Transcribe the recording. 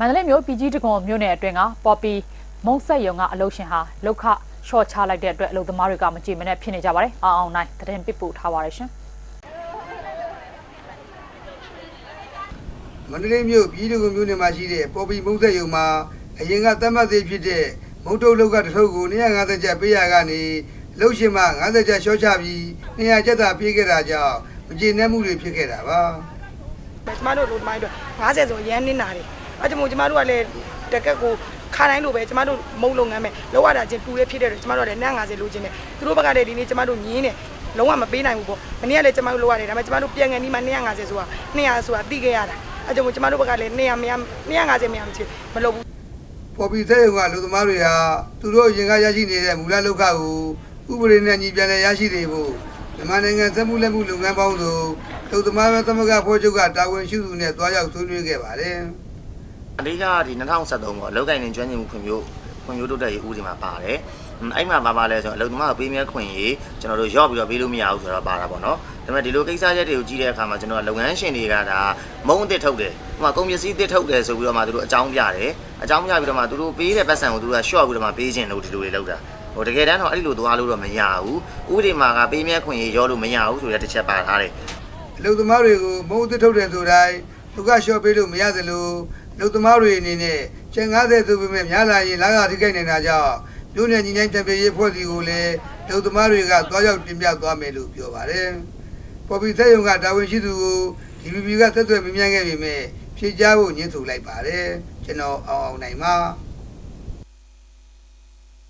မန္တလေးမြို့ပြည်ကြီးတကွန်မြို့နယ်အတွင်းကပေါ်ပီမုံဆက်ယုံကအလုပ်ရှင်ဟာလောက်ခရှော့ချလိုက်တဲ့အတွက်အလုပ်သမားတွေကမကြည်မနဲ့ဖြစ်နေကြပါတယ်။အောင်အောင်နိုင်သတင်းပစ်ပို့ထားပါရရှင်မန္တလေးမြို့ပြည်သူ့မြို့နယ်မှာရှိတဲ့ပေါ်ပီမုံဆက်ယုံမှာအရင်ကသတ်မှတ်သေးဖြစ်တဲ့မုတ်တုတ်လောက်ကတစ်ထုပ်ကို250ကျပ်ပေးရကနေလှုပ်ရှင်မှ50ကျပ်ရှော့ချပြီး200ကျပ်သာပေးခဲ့တာကြောင့်မကျေနပ်မှုတွေဖြစ်ခဲ့တာပါကျမတို့လိုမိုင်းတော့50ဆိုရမ်းနေတာတယ် အဲကြောင့်မို့ကျမတို့ကလည်းတကက်ကိုခါတိုင်းလိုပဲကျမတို့မုံလုပ်ငန်းပဲလောက်ရတာချင်းတူလေးဖြစ်တဲ့တော့ကျမတို့ကလည်းနန်း50လိုချင်တယ်သူတို့ဘက်ကလည်းဒီနေ့ကျမတို့ညင်းတယ်လုံးဝမပေးနိုင်ဘူးပေါ့မနေ့ကလည်းကျမတို့လောက်ရတယ်ဒါပေမဲ့ကျမတို့ပြန်ငယ်နီးမှ250ဆိုတာ200ဆိုတာတိခဲ့ရတာအဲကြောင့်မို့ကျမတို့ဘက်ကလည်း200မရ250မရမချင်မလုပ်ဘူးပေါ်ပီဆက်ယုံကလူသမားတွေဟာသူတို့အရင်ကရရှိနေတဲ့မူလလောက်ခကိုဥပဒေနဲ့ညီပြန်လည်ရရှိနေဖို့မြန်မာနိုင်ငံစက်မှုလက်မှုလုပ်ငန်းပေါင်းစုံလူသမားများသမဂ္ဂဖွဲ့ချုပ်ကတာဝန်ရှိသူနဲ့တွားရောက်ဆွေးနွေးခဲ့ပါတယ် အဓိကဒီ2023ပေါ့အလောက်ကိုင်းနေကျွမ်းကျင်မှုခွင့်မျိုးခွင့်မျိုးတိုးတက်ရေးဥပဒေမှာပါတယ်။အဲ့မှာပါပါလဲဆိုတော့အလုပ်သမားကိုပေးမြဲခွင့်ရေးကျွန်တော်တို့ရော့ပြီးတော့ပေးလို့မရဘူးဆိုတော့ပါတာပေါ့နော်။ဒါပေမဲ့ဒီလိုကိစ္စရက်တွေကိုကြည့်တဲ့အခါမှာကျွန်တော်ကလုပ်ငန်းရှင်တွေကဒါမုံအစ်စ်ထုတ်တယ်။ဟိုမှာကုန်ပစ္စည်းအစ်စ်ထုတ်တယ်ဆိုပြီးတော့မှသူတို့အကြောင်းပြတယ်။အကြောင်းပြပြီးတော့မှသူတို့ပေးတဲ့ပတ်စံကိုသူတို့က short ပြီးတော့မှပေးခြင်းလို့ဒီလိုတွေလုပ်တာ။ဟိုတကယ်တမ်းတော့အဲ့ဒီလိုသွားလို့တော့မရဘူး။ဥပဒေမှာကပေးမြဲခွင့်ရေးရောလို့မရဘူးဆိုတဲ့တစ်ချက်ပါထားတယ်။အလုသမားတွေကိုမုံအသစ်ထုတ်တယ်ဆိုတိုင်း လူကလျှော့ပေးလို့မရသလိုလူသမားတွေအနေနဲ့ကျန်90ဆိုပေမဲ့များလာရင်လာကထိခိုက်နေတာကြောင့်မြို့နယ်ညီနိုင်တံပြေးရေးဖွဲ့စည်းကိုလည်းလူသမားတွေကသွားရောက်တင်ပြသွားမယ်လို့ပြောပါတယ်။ပေါ်ပီသက်ယုံကတာဝန်ရှိသူကို DPP ကဆက်သွယ်မြင်မြန်ခဲ့ပေမဲ့ဖြေကြားဖို့ညှင်းဆိုလိုက်ပါတယ်။ကျွန်တော်အောင်အောင်နိုင်ပါ